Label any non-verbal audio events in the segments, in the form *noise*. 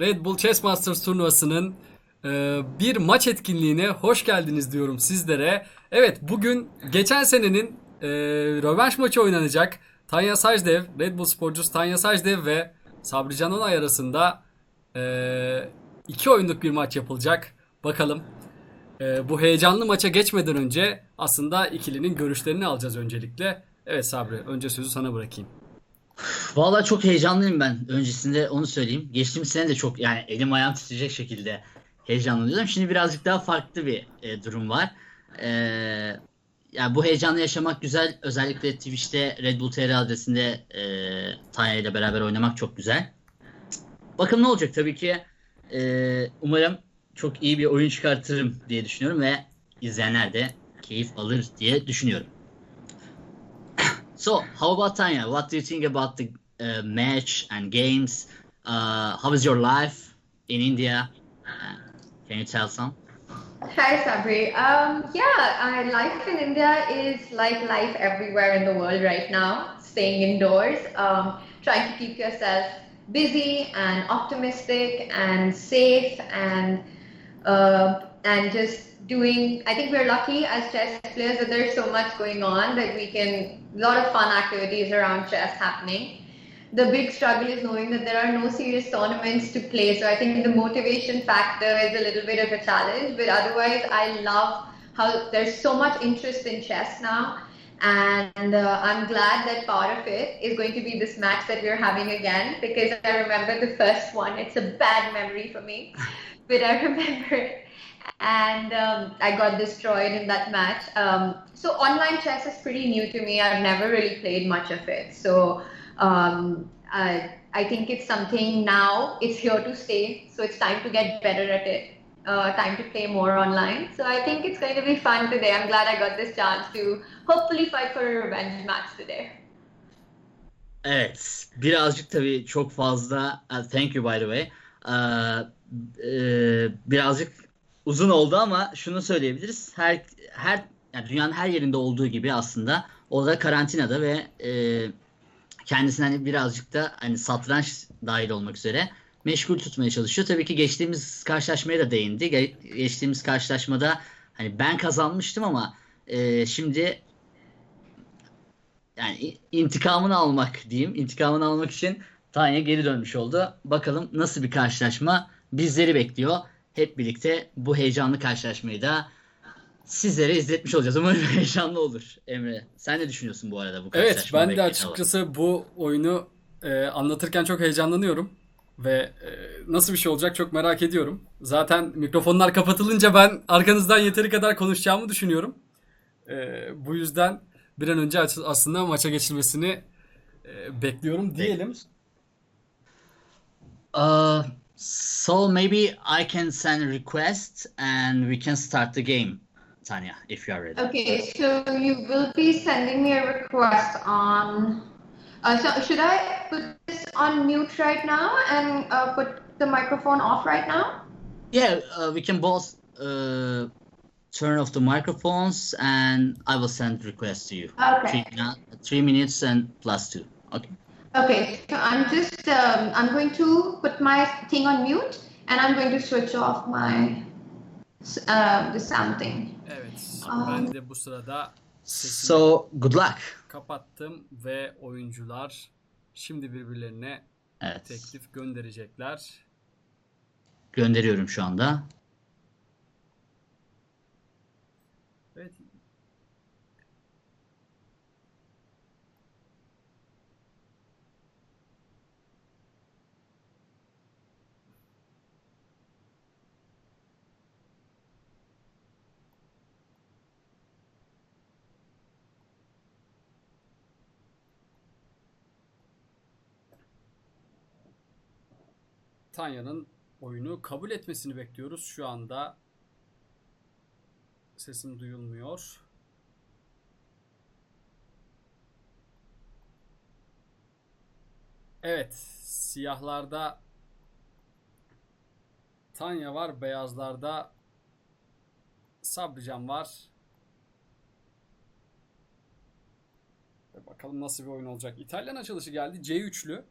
Red Bull Chess Masters turnuvasının e, bir maç etkinliğine hoş geldiniz diyorum sizlere. Evet bugün geçen senenin e, rövanş maçı oynanacak. Tanya Sajdev, Red Bull sporcusu Tanya Sajdev ve Sabri Can Onay arasında e, iki oyunluk bir maç yapılacak. Bakalım. E, bu heyecanlı maça geçmeden önce aslında ikilinin görüşlerini alacağız öncelikle. Evet Sabri önce sözü sana bırakayım. Vallahi çok heyecanlıyım ben. Öncesinde onu söyleyeyim. Geçtiğimiz sene de çok yani elim ayağım titreyecek şekilde heyecanlanıyordum. Şimdi birazcık daha farklı bir e, durum var. E, yani bu heyecanı yaşamak güzel. Özellikle Twitch'te Red Bull TR adresinde e, Tanya ile beraber oynamak çok güzel. Bakalım ne olacak tabii ki. e, umarım çok iyi bir oyun çıkartırım diye düşünüyorum ve izleyenler de keyif alır diye düşünüyorum. So, how about Tanya? What do you think about the uh, match and games? Uh, how is your life in India? Uh, can you tell some? Hi, Sabri. Um, yeah, life in India is like life everywhere in the world right now, staying indoors, um, trying to keep yourself busy and optimistic and safe and uh, and just doing. I think we're lucky as chess players that there's so much going on that we can a lot of fun activities around chess happening the big struggle is knowing that there are no serious tournaments to play. So I think the motivation factor is a little bit of a challenge. But otherwise, I love how there's so much interest in chess now. And uh, I'm glad that part of it is going to be this match that we're having again because I remember the first one. It's a bad memory for me, but I *laughs* remember. And um, I got destroyed in that match. Um, so online chess is pretty new to me. I've never really played much of it. So um, I, I think it's something now, it's here to stay. So it's time to get better at it. Uh, time to play more online. So I think it's going to be fun today. I'm glad I got this chance to hopefully fight for a revenge match today. Evet, birazcık tabii çok fazla. uh, thank you by the way. Uh, e, birazcık uzun oldu ama şunu söyleyebiliriz. Her her yani dünyanın her yerinde olduğu gibi aslında o da karantinada ve e, kendisini hani birazcık da hani satranç dahil olmak üzere meşgul tutmaya çalışıyor. Tabii ki geçtiğimiz karşılaşmaya da değindi. Ge- geçtiğimiz karşılaşmada hani ben kazanmıştım ama e, şimdi yani intikamını almak diyeyim. İntikamını almak için Tanya geri dönmüş oldu. Bakalım nasıl bir karşılaşma bizleri bekliyor. Hep birlikte bu heyecanlı karşılaşmayı da sizlere izletmiş olacağız. Umarım *laughs* heyecanlı olur Emre. Sen ne düşünüyorsun bu arada bu Evet ben de açıkçası bu oyunu e, anlatırken çok heyecanlanıyorum. Ve e, nasıl bir şey olacak çok merak ediyorum. Zaten mikrofonlar kapatılınca ben arkanızdan yeteri kadar konuşacağımı düşünüyorum. E, bu yüzden bir an önce aslında maça geçilmesini e, bekliyorum diyelim. Uh, so maybe I can send a request and we can start the game, Tanya, if you are ready. Okay, so you will be sending me a request on. Uh, so should I put this on mute right now and uh, put the microphone off right now? Yeah, uh, we can both uh, turn off the microphones and I will send requests to you. Okay. Three, uh, three minutes and plus two. Okay. Okay, so I'm just um, I'm going to put my thing on mute and I'm going to switch off my uh, the sound thing. Evet Aa. ben de bu sırada sesimi So good luck. kapattım ve oyuncular şimdi birbirlerine Evet. teklif gönderecekler. Gönderiyorum şu anda. Evet. Tanya'nın oyunu kabul etmesini bekliyoruz. Şu anda sesim duyulmuyor. Evet, siyahlarda Tanya var, beyazlarda Sabrican var. Bakalım nasıl bir oyun olacak. İtalyan açılışı geldi. C3'lü.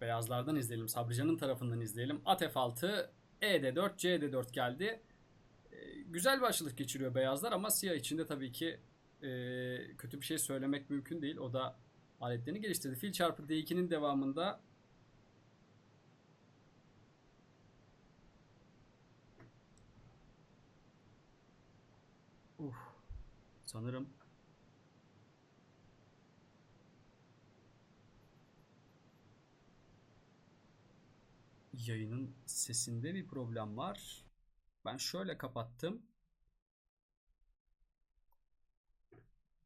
Beyazlardan izleyelim. Sabrican'ın tarafından izleyelim. At F6, E'de4, C'de4 geldi. Ee, güzel bir açılış geçiriyor beyazlar ama siyah içinde tabii ki e, kötü bir şey söylemek mümkün değil. O da aletlerini geliştirdi. Fil çarpı D2'nin devamında Uf, sanırım yayının sesinde bir problem var. Ben şöyle kapattım.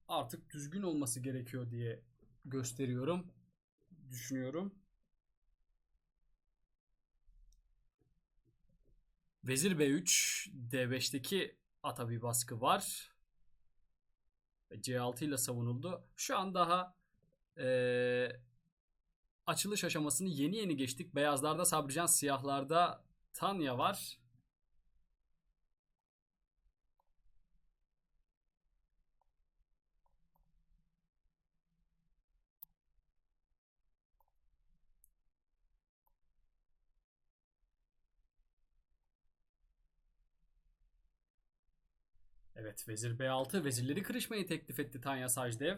Artık düzgün olması gerekiyor diye gösteriyorum. Düşünüyorum. Vezir B3, D5'teki ata bir baskı var. Ve C6 ile savunuldu. Şu an daha eee, açılış aşamasını yeni yeni geçtik. Beyazlarda Sabrican, siyahlarda Tanya var. Evet, Vezir B6 vezirleri kırışmayı teklif etti Tanya Sajdev.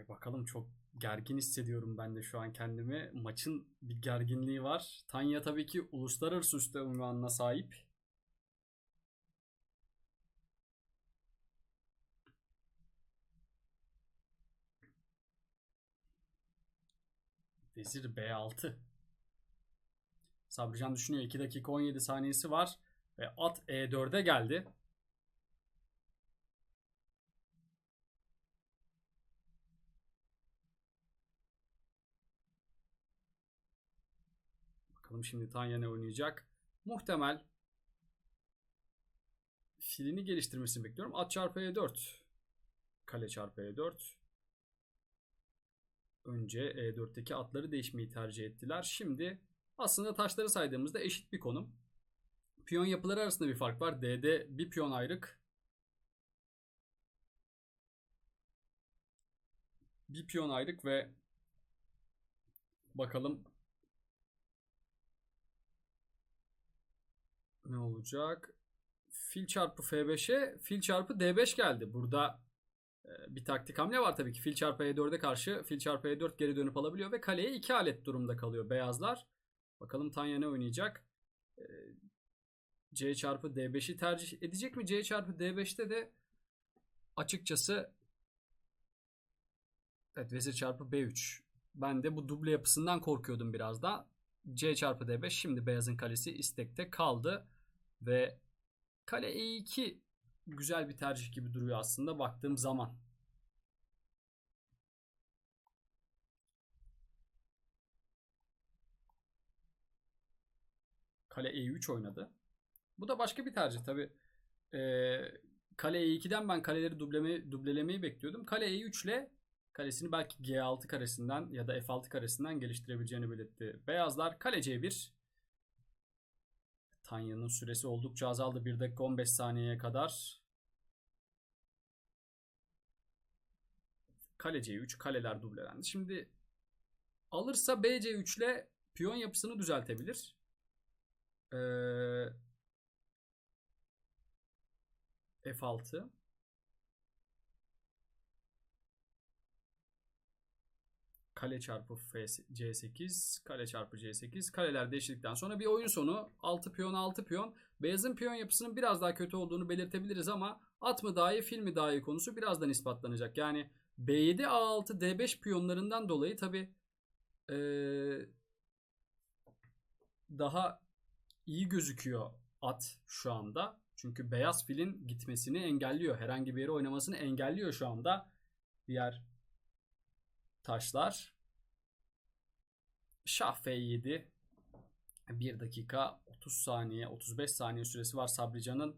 Ve bakalım çok gergin hissediyorum ben de şu an kendimi. Maçın bir gerginliği var. Tanya tabii ki uluslararası usta unvanına sahip. Vezir B6. Sabrican düşünüyor. 2 dakika 17 saniyesi var. Ve at E4'e geldi. Bakalım şimdi Tanya ne oynayacak. Muhtemel filini geliştirmesini bekliyorum. At çarpı E4. Kale çarpı E4. Önce E4'teki atları değişmeyi tercih ettiler. Şimdi aslında taşları saydığımızda eşit bir konum. Piyon yapıları arasında bir fark var. D'de bir piyon ayrık. Bir piyon ayrık ve bakalım ne olacak? Fil çarpı F5'e fil çarpı D5 geldi. Burada e, bir taktik hamle var tabii ki. Fil çarpı E4'e karşı fil çarpı E4 geri dönüp alabiliyor ve kaleye iki alet durumda kalıyor beyazlar. Bakalım Tanya ne oynayacak? E, C çarpı D5'i tercih edecek mi? C çarpı D5'te de açıkçası evet vezir çarpı B3. Ben de bu duble yapısından korkuyordum biraz da. C çarpı D5 şimdi beyazın kalesi istekte kaldı ve kale E2 güzel bir tercih gibi duruyor aslında baktığım zaman. Kale E3 oynadı. Bu da başka bir tercih tabi. Ee, kale E2'den ben kaleleri dubleme, dublelemeyi bekliyordum. Kale E3 ile kalesini belki G6 karesinden ya da F6 karesinden geliştirebileceğini belirtti. Beyazlar kale C1. Tanya'nın süresi oldukça azaldı. 1 dakika 15 saniyeye kadar. Kale C3, kaleler dublelendi. Şimdi alırsa BC3 ile piyon yapısını düzeltebilir. Ee, F6. Kale çarpı F, C8, kale çarpı C8. Kaleler değiştirdikten sonra bir oyun sonu 6 piyon 6 piyon. Beyazın piyon yapısının biraz daha kötü olduğunu belirtebiliriz ama at mı daha iyi fil mi daha iyi konusu birazdan ispatlanacak. Yani B7, A6, D5 piyonlarından dolayı tabi ee, daha iyi gözüküyor at şu anda. Çünkü beyaz filin gitmesini engelliyor. Herhangi bir yere oynamasını engelliyor şu anda. Diğer taşlar. Şah F7. 1 dakika 30 saniye 35 saniye süresi var Sabrican'ın.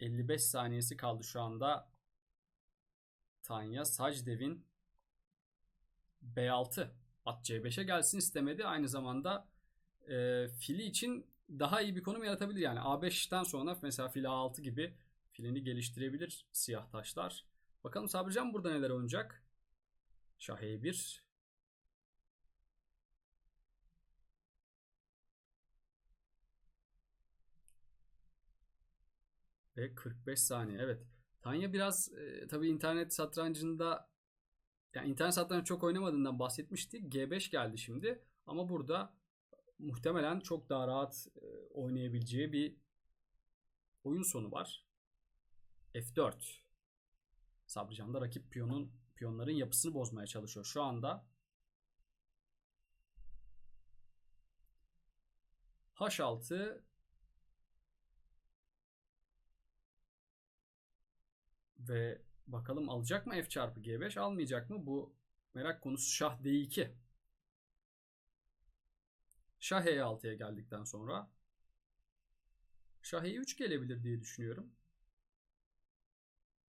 55 saniyesi kaldı şu anda. Tanya Sajdev'in B6 at C5'e gelsin istemedi. Aynı zamanda e, fili için daha iyi bir konum yaratabilir. Yani A5'ten sonra mesela fil A6 gibi filini geliştirebilir siyah taşlar. Bakalım Sabrican burada neler oynayacak? Şah E1. Ve 45 saniye. Evet. Tanya biraz e, tabii internet satrancında yani internet satrancı çok oynamadığından bahsetmişti. G5 geldi şimdi. Ama burada muhtemelen çok daha rahat e, oynayabileceği bir oyun sonu var. F4. Sabrican da rakip piyonun piyonların yapısını bozmaya çalışıyor şu anda. H6 ve bakalım alacak mı F çarpı G5 almayacak mı? Bu merak konusu şah D2. Şah E6'ya geldikten sonra Şah E3 gelebilir diye düşünüyorum.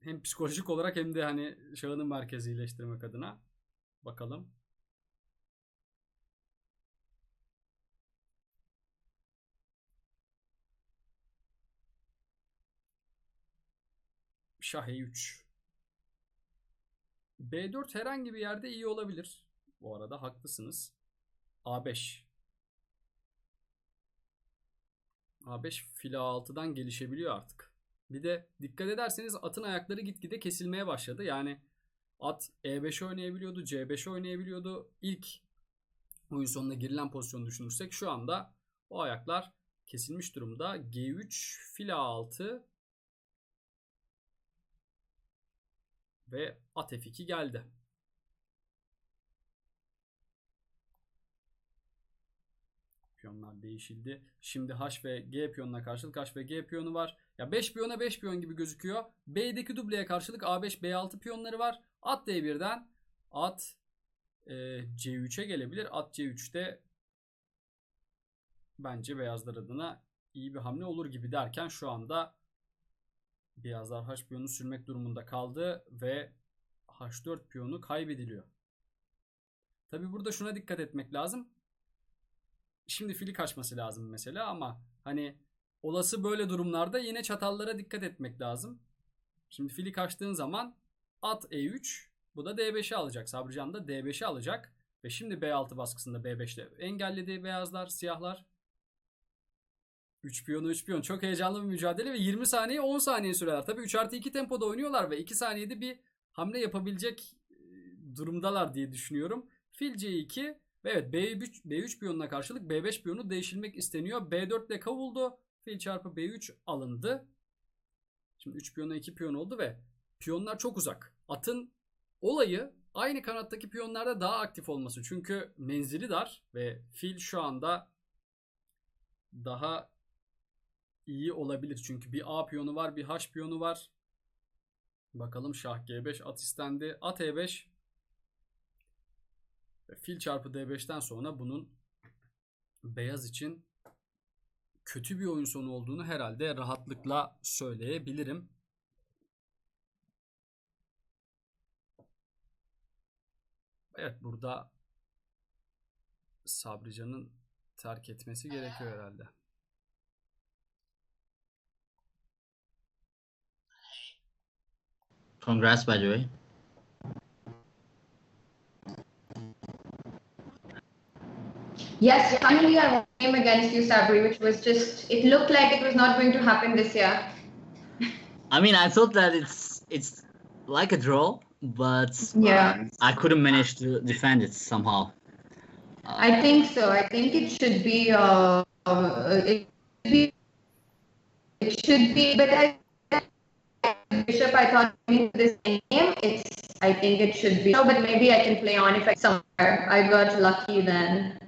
Hem psikolojik olarak hem de hani şahının merkezi iyileştirmek adına. Bakalım. Şah E3. B4 herhangi bir yerde iyi olabilir. Bu arada haklısınız. A5. A5 fil A6'dan gelişebiliyor artık. Bir de dikkat ederseniz atın ayakları gitgide kesilmeye başladı. Yani at E5 oynayabiliyordu, C5 oynayabiliyordu. İlk oyun sonuna girilen pozisyonu düşünürsek şu anda o ayaklar kesilmiş durumda. G3 fil A6 ve at F2 geldi. Piyonlar değişildi. Şimdi H ve G piyonuna karşılık H ve G piyonu var. Ya 5 piyona 5 piyon gibi gözüküyor. B'deki dubleye karşılık A5 B6 piyonları var. At D1'den at e, C3'e gelebilir. At C3'te bence beyazlar adına iyi bir hamle olur gibi derken şu anda beyazlar H piyonu sürmek durumunda kaldı ve H4 piyonu kaybediliyor. Tabi burada şuna dikkat etmek lazım. Şimdi fili kaçması lazım mesela ama hani olası böyle durumlarda yine çatallara dikkat etmek lazım. Şimdi fili kaçtığın zaman at E3 bu da D5'i alacak. Sabrican da D5'i alacak. Ve şimdi B6 baskısında B5'te engelledi beyazlar, siyahlar. 3 piyonu 3 piyon. Çok heyecanlı bir mücadele ve 20 saniye 10 saniye süreler. Tabii 3 artı 2 tempoda oynuyorlar ve 2 saniyede bir hamle yapabilecek e, durumdalar diye düşünüyorum. Fil C2 ve evet B3, B3 piyonuna karşılık B5 piyonu değişilmek isteniyor. B4 ile kavuldu. Fil çarpı B3 alındı. Şimdi 3 piyona 2 piyon oldu ve piyonlar çok uzak. Atın olayı aynı kanattaki piyonlarda daha aktif olması. Çünkü menzili dar ve fil şu anda daha iyi olabilir. Çünkü bir A piyonu var, bir H piyonu var. Bakalım şah G5 at istendi. At E5 ve fil çarpı D5'ten sonra bunun beyaz için kötü bir oyun sonu olduğunu herhalde rahatlıkla söyleyebilirim. Evet burada Sabrican'ın terk etmesi gerekiyor herhalde. Congrats by the way. Yes, finally I won game against you, Sabri, which was just, it looked like it was not going to happen this year. I mean, I thought that it's it's like a draw, but Yeah. I couldn't manage to defend it somehow. Uh, I think so. I think it should be, uh, uh, it should be, it should be, but I, Bishop, I thought this game, it's, I think it should be, no, but maybe I can play on if I somewhere. I got lucky then.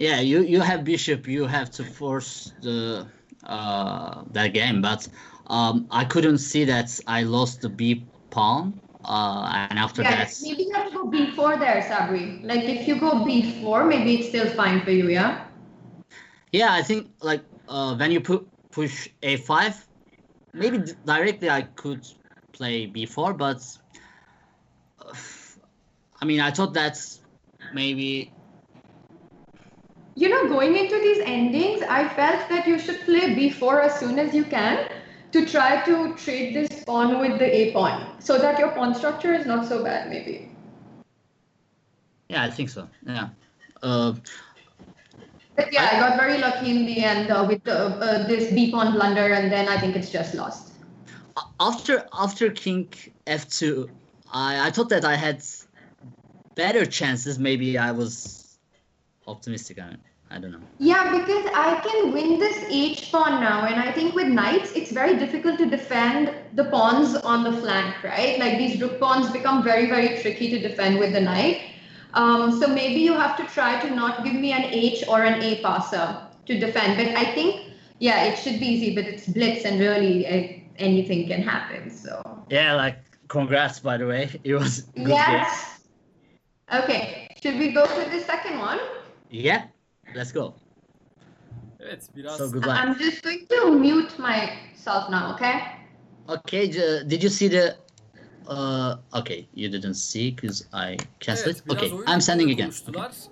Yeah, you you have bishop. You have to force the uh, that game, but um, I couldn't see that I lost the b pawn, uh, and after Yeah, that, maybe you have to go b4 there, Sabri. Like if you go b4, maybe it's still fine for you, yeah? yeah, I think like uh, when you pu- push a5, maybe d- directly I could play b4, but uh, I mean, I thought that's maybe You know, going into these endings, I felt that you should play b4 as soon as you can to try to trade this pawn with the a pawn so that your pawn structure is not so bad, maybe. Yeah, I think so. Yeah. Uh, But yeah, I got very lucky in the end uh, with the, uh, this b pawn blunder, and then I think it's just lost. after after king f2 I, I thought that i had better chances maybe i was optimistic i, I don't know Yeah, because I can win this h pawn now, and I think with knights, it's very difficult to defend the pawns on the flank, right? Like these rook pawns become very, very tricky to defend with the knight. Um, so maybe you have to try to not give me an h or an a passer to defend. But I think, yeah, it should be easy, but it's blitz, and really uh, anything can happen. So yeah like congrats by the way *laughs* it was good game yes. Okay, should we go to the second one? Yeah let's go Evet biraz so good luck I'm just going to mute myself now, okay? okay did you see the uh okay you didn't see because i canceled Evet, okay i'm sending again.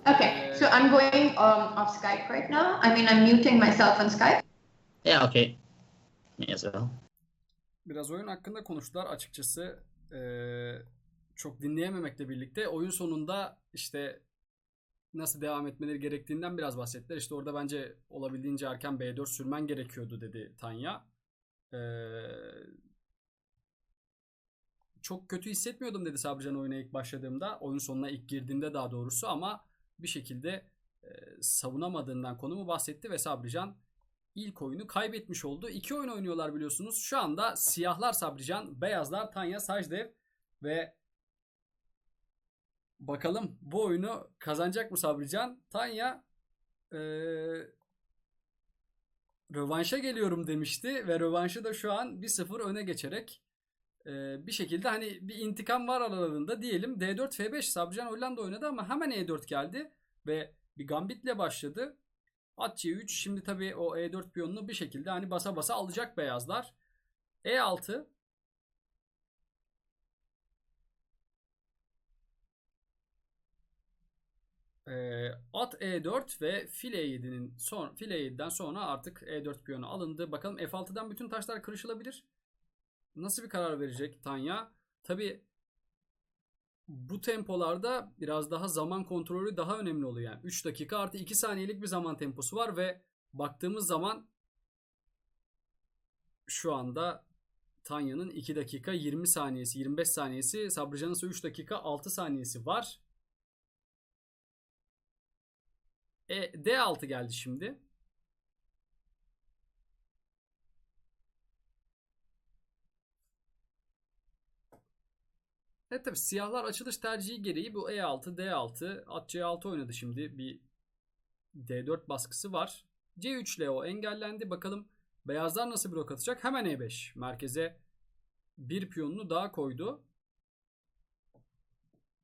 Okay, Ee, so I'm going um, off Skype right now. I mean, I'm muting myself on Skype. yeah okay me as well biraz oyun hakkında konuştular açıkçası. Ee, çok dinleyememekle birlikte oyun sonunda işte nasıl devam etmeleri gerektiğinden biraz bahsettiler. İşte orada bence olabildiğince erken B4 sürmen gerekiyordu dedi Tanya. Ee, çok kötü hissetmiyordum dedi Sabrican oyuna ilk başladığımda. Oyun sonuna ilk girdiğimde daha doğrusu ama bir şekilde e, savunamadığından konumu bahsetti ve Sabrican ilk oyunu kaybetmiş oldu. İki oyun oynuyorlar biliyorsunuz. Şu anda siyahlar Sabrican, beyazlar Tanya Sajdev ve bakalım bu oyunu kazanacak mı Sabrican? Tanya eee rövanşa geliyorum demişti ve rövanşı da şu an 1-0 öne geçerek eee, bir şekilde hani bir intikam var aralarında diyelim. D4 F5 Sabrican Hollanda oynadı ama hemen E4 geldi ve bir gambitle başladı. At C3 şimdi tabii o E4 piyonunu bir şekilde hani basa basa alacak beyazlar. E6 Ee, at E4 ve fil E7'nin son fil E7'den sonra artık E4 piyonu alındı. Bakalım F6'dan bütün taşlar kırışılabilir. Nasıl bir karar verecek Tanya? Tabii bu tempolarda biraz daha zaman kontrolü daha önemli oluyor. Yani 3 dakika artı 2 saniyelik bir zaman temposu var ve baktığımız zaman şu anda Tanya'nın 2 dakika 20 saniyesi, 25 saniyesi, Sabrican'ın ise 3 dakika 6 saniyesi var. E, D6 geldi şimdi. Evet tabi siyahlar açılış tercihi gereği bu E6, D6, at C6 oynadı şimdi. Bir D4 baskısı var. C3 ile o engellendi. Bakalım beyazlar nasıl blok atacak? Hemen E5. Merkeze bir piyonunu daha koydu.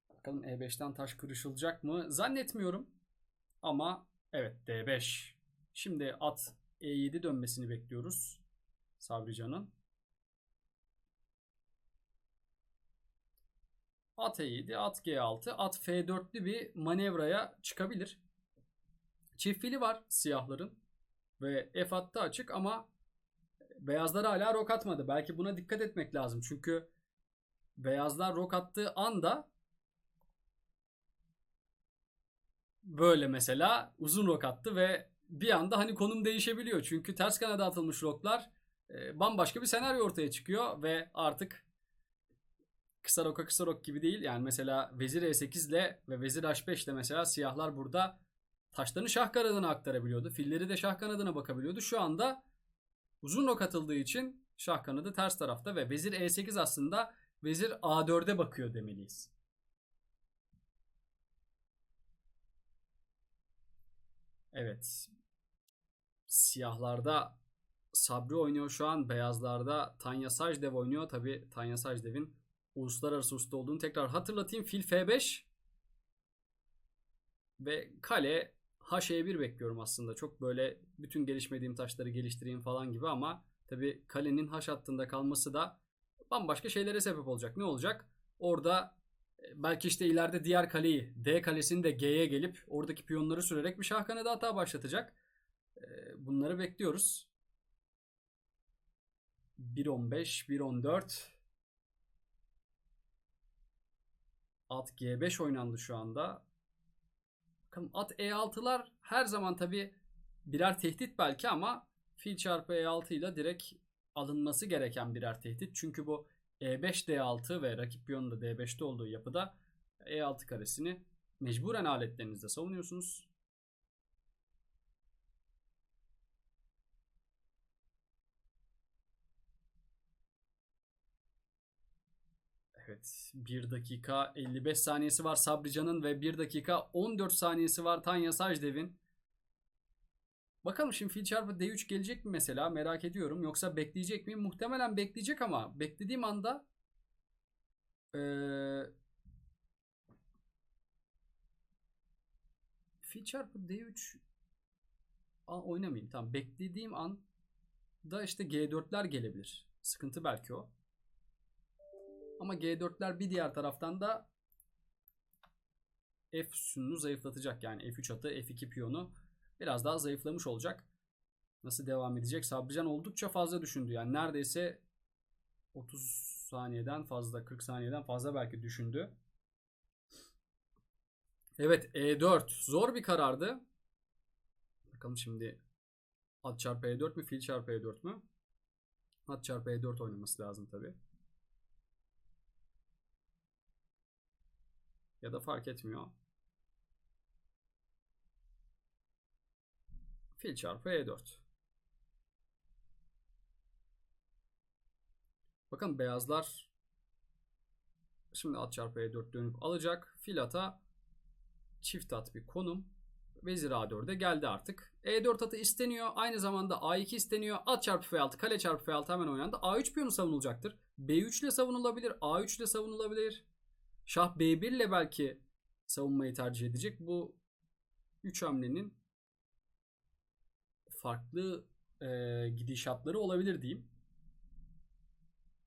Bakalım E5'ten taş kırışılacak mı? Zannetmiyorum. Ama evet D5. Şimdi at E7 dönmesini bekliyoruz. Sabrican'ın. At E7, at G6, at F4'lü bir manevraya çıkabilir. Çift var siyahların. Ve F hattı açık ama beyazlar hala rok atmadı. Belki buna dikkat etmek lazım. Çünkü beyazlar rok attığı anda böyle mesela uzun rok attı ve bir anda hani konum değişebiliyor. Çünkü ters kanada atılmış roklar e, bambaşka bir senaryo ortaya çıkıyor ve artık kısa roka kısa rok gibi değil. Yani mesela vezir E8 ile ve vezir H5 ile mesela siyahlar burada taşlarını şah kanadına aktarabiliyordu. Filleri de şah kanadına bakabiliyordu. Şu anda uzun rok atıldığı için şah kanadı ters tarafta ve vezir E8 aslında vezir A4'e bakıyor demeliyiz. Evet. Siyahlarda Sabri oynuyor şu an. Beyazlarda Tanya Sajdev oynuyor. Tabi Tanya Sajdev'in uluslararası usta olduğunu tekrar hatırlatayım. Fil F5 ve kale H1 bekliyorum aslında. Çok böyle bütün gelişmediğim taşları geliştireyim falan gibi ama tabi kalenin H hattında kalması da bambaşka şeylere sebep olacak. Ne olacak? Orada e, belki işte ileride diğer kaleyi D kalesini de G'ye gelip oradaki piyonları sürerek bir şah kanadı hata başlatacak. E, Bunları bekliyoruz. 1.15, 1.14. At G5 oynandı şu anda. Bakın at E6'lar her zaman tabi birer tehdit belki ama fil çarpı E6 ile direkt alınması gereken birer tehdit. Çünkü bu E5 D6 ve rakip piyonun da D5'te olduğu yapıda E6 karesini mecburen aletlerinizde savunuyorsunuz. Evet 1 dakika 55 saniyesi var Sabrican'ın ve 1 dakika 14 saniyesi var Tanya Sajdev'in. Bakalım şimdi fil çarpı D3 gelecek mi mesela merak ediyorum. Yoksa bekleyecek mi? Muhtemelen bekleyecek ama beklediğim anda eee fil çarpı D3 Aa, oynamayayım. Tamam. Beklediğim an da işte G4'ler gelebilir. Sıkıntı belki o. Ama G4'ler bir diğer taraftan da F sünnü zayıflatacak. Yani F3 atı, F2 piyonu biraz daha zayıflamış olacak. Nasıl devam edecek? Sabrican oldukça fazla düşündü. Yani neredeyse 30 saniyeden fazla, 40 saniyeden fazla belki düşündü. Evet E4 zor bir karardı. Bakalım şimdi at çarpı E4 mü fil çarpı E4 mü? At çarpı E4 oynaması lazım tabi. Ya da fark etmiyor. Fil çarpı E4. Bakın beyazlar şimdi at çarpı E4 dönüp alacak. Fil ata çift at bir konum. Vezir A4'e geldi artık. E4 atı isteniyor. Aynı zamanda A2 isteniyor. At çarpı F6, kale çarpı F6 hemen oynandı. A3 piyonu savunulacaktır. B3 ile savunulabilir. A3 ile savunulabilir. Şah B1 ile belki savunmayı tercih edecek. Bu 3 hamlenin farklı e, gidişatları olabilir diyeyim.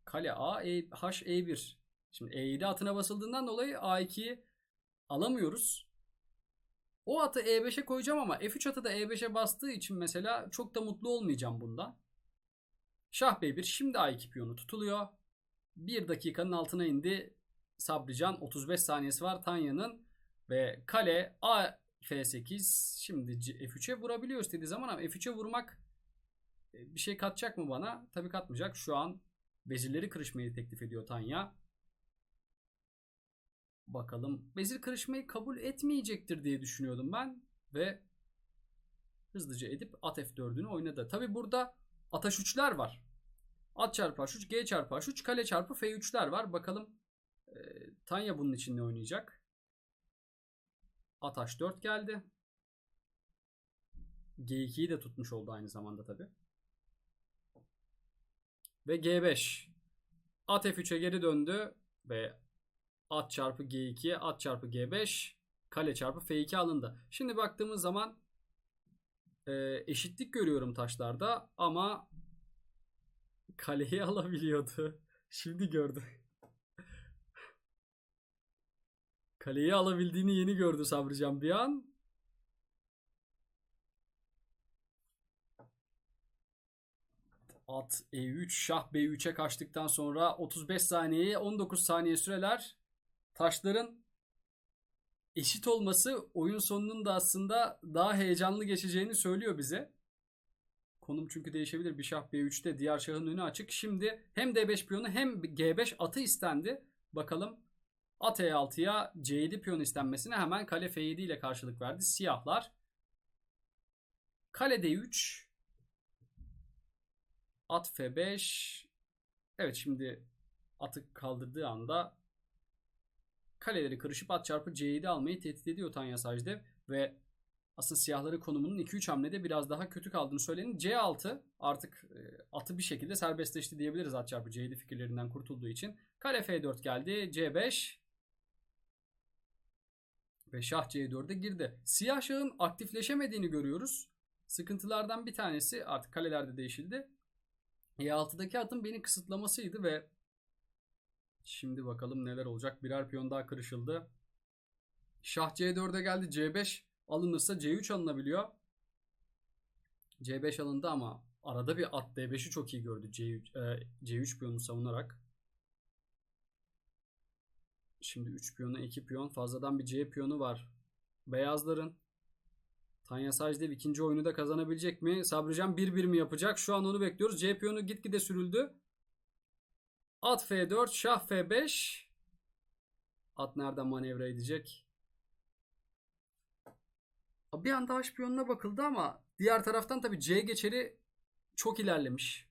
Kale A, e, H, E1. Şimdi E7 atına basıldığından dolayı A2'yi alamıyoruz. O atı E5'e koyacağım ama F3 atı da E5'e bastığı için mesela çok da mutlu olmayacağım bunda. Şah B1 şimdi A2 piyonu tutuluyor. 1 dakikanın altına indi. Sabrican 35 saniyesi var Tanya'nın ve kale A F8 şimdi F3'e vurabiliyor istediği zaman ama F3'e vurmak e, bir şey katacak mı bana? Tabii katmayacak. Şu an vezirleri kırışmayı teklif ediyor Tanya. Bakalım. Vezir kırışmayı kabul etmeyecektir diye düşünüyordum ben. Ve hızlıca edip at F4'ünü oynadı. Tabi burada ataş 3'ler var. At çarpı H3, G çarpı H3, kale çarpı F3'ler var. Bakalım e, Tanya bunun için ne oynayacak? At H4 geldi. G2'yi de tutmuş oldu aynı zamanda tabi. Ve G5. At F3'e geri döndü ve at çarpı G2'ye at çarpı G5 kale çarpı F2 alındı. Şimdi baktığımız zaman e, eşitlik görüyorum taşlarda ama kaleyi *laughs* alabiliyordu. Şimdi gördüm. Kaleyi alabildiğini yeni gördü Sabrican bir an. At E3, şah B3'e kaçtıktan sonra 35 saniye, 19 saniye süreler taşların eşit olması oyun sonunun da aslında daha heyecanlı geçeceğini söylüyor bize. Konum çünkü değişebilir. Bir şah B3'te diğer şahın önü açık. Şimdi hem D5 piyonu hem G5 atı istendi. Bakalım at E6'ya C7 piyonu istenmesine hemen kale F7 ile karşılık verdi. Siyahlar. Kale D3 at F5 Evet şimdi atı kaldırdığı anda kaleleri kırışıp at çarpı C7 almayı tehdit ediyor Tanya Sajdev ve aslında siyahları konumunun 2-3 hamlede biraz daha kötü kaldığını söylenin. C6 artık e, atı bir şekilde serbestleşti diyebiliriz at çarpı C7 fikirlerinden kurtulduğu için. Kale F4 geldi. C5 ve şah C4'e girdi. Siyah şahın aktifleşemediğini görüyoruz. Sıkıntılardan bir tanesi artık kalelerde değişildi. E6'daki atın beni kısıtlamasıydı ve Şimdi bakalım neler olacak. Birer piyon daha kırışıldı. Şah C4'e geldi. C5 alınırsa C3 alınabiliyor. C5 alındı ama Arada bir at D5'i çok iyi gördü C3, e, C3 piyonu savunarak. Şimdi 3 piyonu 2 piyon fazladan bir C piyonu var. Beyazların. Tanya Sajdev ikinci oyunu da kazanabilecek mi? Sabrican 1-1 mi yapacak? Şu an onu bekliyoruz. C piyonu gitgide sürüldü. At F4, şah F5. At nereden manevra edecek? Bir anda H piyonuna bakıldı ama diğer taraftan tabii C geçeri çok ilerlemiş.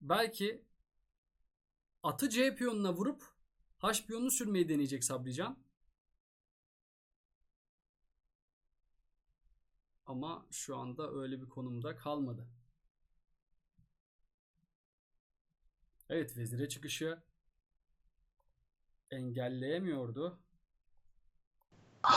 Belki atı C piyonuna vurup H piyonunu sürmeyi deneyecek Sabrican. Ama şu anda öyle bir konumda kalmadı. Evet vezire çıkışı engelleyemiyordu.